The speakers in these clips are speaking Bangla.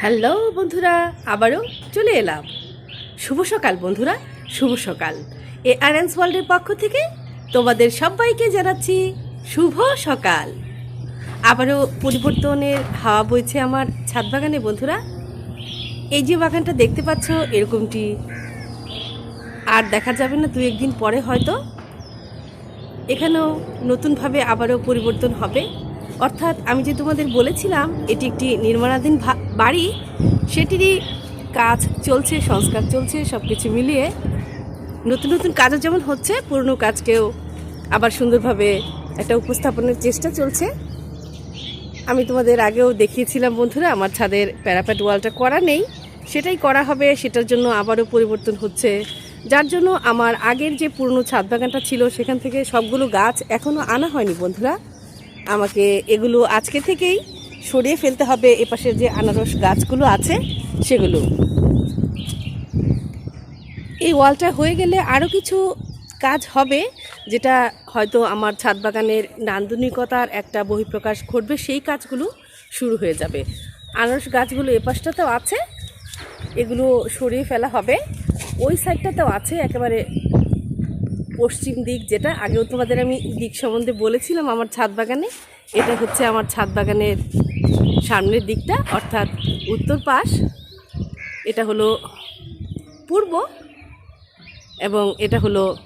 হ্যালো বন্ধুরা, আবারও চলে এলাম। শুভ সকাল বন্ধুরা, শুভ সকাল। এ আরএন্স ওয়ার্ল্ডের পক্ষ থেকে তোমাদের সবাইকে জানাচ্ছি শুভ সকাল। আবারও পরিবর্তনের হাওয়া বইছে আমার ছাদ বাগানে বন্ধুরা। এই যে বাগানটা দেখতে পাচ্ছ, এরকমটি। আর দেখা যাবে না, দু একদিন পরে হয়তো। এখানেও নতুনভাবে আবারও পরিবর্তন হবে। অর্থাৎ আমি যে তোমাদের বলেছিলাম, এটি একটি নির্মাণাধীন বাড়ি, সেটিরই কাজ চলছে, সংস্কার চলছে সব কিছু মিলিয়ে। নতুন নতুন কাজও যেমন হচ্ছে, পুরনো কাজকেও আবার সুন্দরভাবে একটা উপস্থাপনের চেষ্টা চলছে। আমি তোমাদের আগেও দেখিয়েছিলাম, বন্ধুরা, আমার ছাদের প্যারাপ্যাট ওয়ালটা করা নেই। সেটাই করা হবে, সেটার জন্য আবারও পরিবর্তন হচ্ছে। যার জন্য আমার আগের যে পুরনো ছাদ বাগানটা ছিল, সেখান থেকে সবগুলো গাছ এখনও আনা হয়নি, বন্ধুরা। আমাকে এগুলো আজকে থেকেই সরিয়ে ফেলতে হবে। এপাশের যে আনারস গাছগুলো আছে, সেগুলো। এই ওয়ালটা হয়ে গেলে আরও কিছু কাজ হবে, যেটা হয়তো আমার ছাদ বাগানের নান্দনিকতার একটা বহিঃপ্রকাশ ঘটবে। সেই কাজগুলো শুরু হয়ে যাবে। আনারস গাছগুলো এপাশটাতেও আছে, এগুলো সরিয়ে ফেলা হবে। ওই সাইডটাতেও আছে, একেবারে পশ্চিম দিক যেটা, আগেও তোমাদের আমি দিক সম্বন্ধে বলেছিলাম আমার ছাদ বাগানে। এটা হচ্ছে আমার ছাদ বাগানের সামনের দিকটা, অর্থাৎ উত্তর পাশ। এটা হলো পূর্ব এবং এটা হলো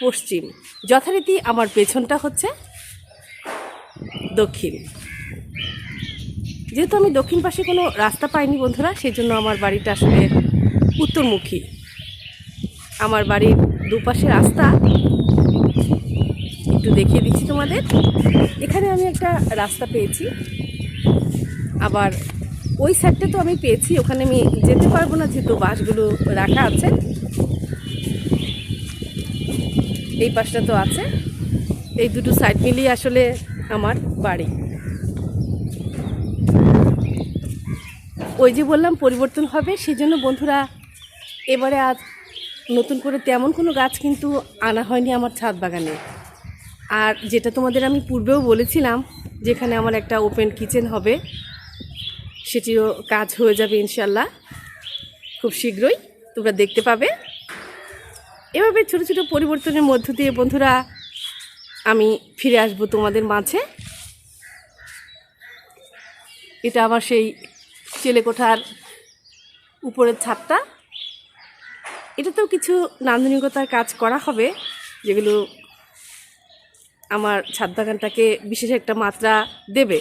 পশ্চিম। যথারীতি আমার পেছনটা হচ্ছে দক্ষিণ। যেহেতু আমি দক্ষিণ পাশে কোনো রাস্তা পাইনি বন্ধুরা সেই জন্য আমার বাড়িটা আসলে উত্তরমুখী। আমার বাড়ির দুপাশে রাস্তা। একটু দেখিয়ে দিচ্ছি তোমাদের। এখানে আমি একটা রাস্তা পেয়েছি। আবার ওই সাইডটা তো আমি পেয়েছি, ওখানে আমি যেতে পারব না যেহেতু বাসগুলো রাখা আছে। এই পাশটা তো আছে। এই দুটো সাইড মিলিয়ে আসলে আমার বাড়ি। ওই যে বললাম, পরিবর্তন হবে সেই জন্য বন্ধুরা, এবারে আজ নতুন করে তেমন কোনো গাছ কিন্তু আনা হয়নি আমার ছাদ বাগানে। আর যেটা তোমাদের আমি পূর্বেও বলেছিলাম, যেখানে আমার একটা ওপেন কিচেন হবে সেটিরও কাজ হয়ে যাবে ইনশাল্লাহ খুব শীঘ্রই তোমরা দেখতে পাবে। এভাবে ছোটো ছোটো পরিবর্তনের মধ্য দিয়ে বন্ধুরা আমি ফিরে আসব তোমাদের মাঝে। এটা আমার সেই চেলেকোঠার উপরের ছাদটা। এটাতেও কিছু নান্দনিকতার কাজ করা হবে, যেগুলো আমার ছাদ বাগানটাকে বিশেষ একটা মাত্রা দেবে।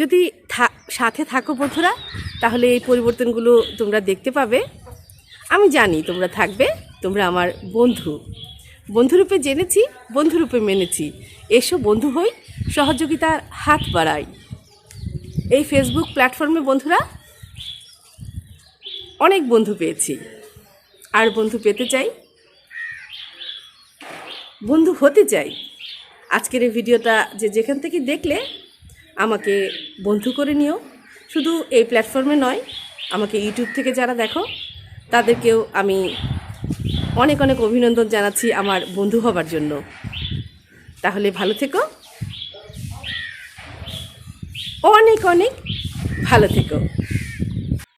যদি সাথে থাকো বন্ধুরা, তাহলে এই পরিবর্তনগুলো তোমরা দেখতে পাবে। আমি জানি তোমরা থাকবে, তোমরা আমার বন্ধু। বন্ধুরূপে জেনেছি, বন্ধুরূপে মেনেছি। এসো বন্ধু হই, সহযোগিতার হাত বাড়াই। এই ফেসবুক প্ল্যাটফর্মে বন্ধুরা অনেক বন্ধু পেয়েছি। আর বন্ধু পেতে চাই? বন্ধু হতে চাই। আজকের এই ভিডিওটা যে যেখান থেকে দেখলে আমাকে বন্ধু করে নিও। শুধু এই প্ল্যাটফর্মে নয়, আমাকে ইউটিউব থেকে যারা দেখো, তাদেরকেও আমি অনেক অনেক অভিনন্দন জানাচ্ছি আমার বন্ধু হবার জন্য। তাহলে ভালো থেকো। অনেক অনেক ভালো থেকো।